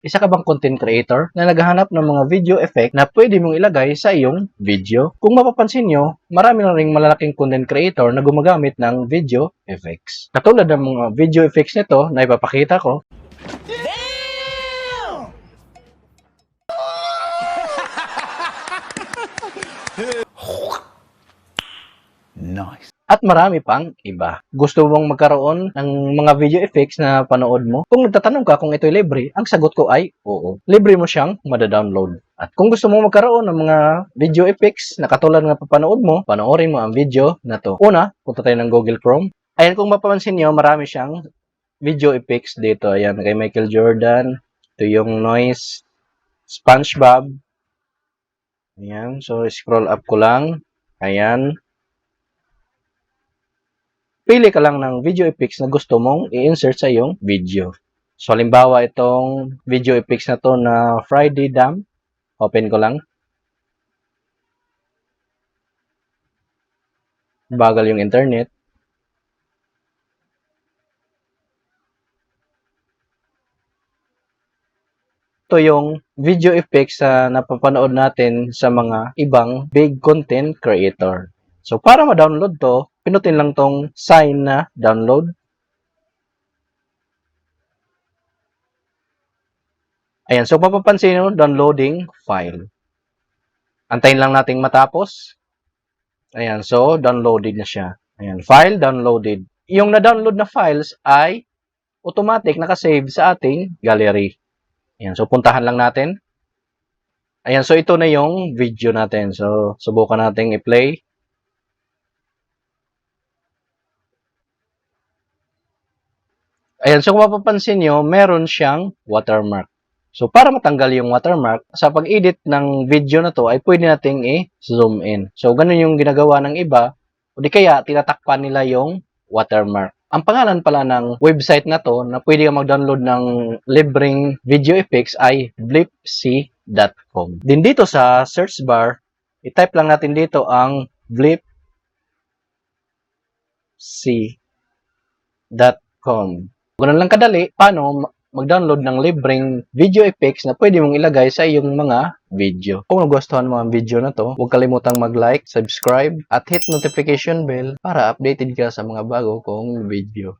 Isa ka bang content creator na naghahanap ng mga video effect na pwede mong ilagay sa iyong video? Kung mapapansin nyo, marami na ring malalaking content creator na gumagamit ng video effects. Katulad ng mga video effects nito na ipapakita ko, Nice. At marami pang iba. Gusto mong magkaroon ng mga video effects na panood mo? Kung nagtatanong ka kung ito'y libre, ang sagot ko ay oo. Libre mo siyang madadownload. At kung gusto mong magkaroon ng mga video effects na katulad ng papanood mo, panoorin mo ang video na to. Una, punta tayo ng Google Chrome. Ayan, kung mapapansin nyo, marami siyang video effects dito. Ayan, kay Michael Jordan. Ito yung noise. SpongeBob. Ayan, so scroll up ko lang. Ayan, pili ka lang ng video effects na gusto mong i-insert sa iyong video. So, halimbawa, itong video effects na to na Friday Dam. Open ko lang. Bagal yung internet. Ito yung video effects na napapanood natin sa mga ibang big content creator. So, para ma-download to, pinutin lang tong sign na download. Ayan, so mapapansin nyo, downloading file. Antayin lang nating matapos. Ayan, so downloaded na siya. Ayan, file downloaded. Yung na-download na files ay automatic nakasave sa ating gallery. Ayan, so puntahan lang natin. Ayan, so ito na yung video natin. So, subukan nating i-play. Ayan, so kung mapapansin nyo, meron siyang watermark. So, para matanggal yung watermark, sa pag-edit ng video na to, ay pwede nating i-zoom in. So, ganun yung ginagawa ng iba, o di kaya tinatakpan nila yung watermark. Ang pangalan pala ng website na to, na pwede ka mag-download ng libreng video effects ay blipc.com. Din dito sa search bar, i-type lang natin dito ang blipc.com. Ganun lang kadali, paano mag-download ng libreng video effects na pwede mong ilagay sa iyong mga video. Kung nagustuhan mo ang video na to, huwag kalimutang mag-like, subscribe, at hit notification bell para updated ka sa mga bago kong video.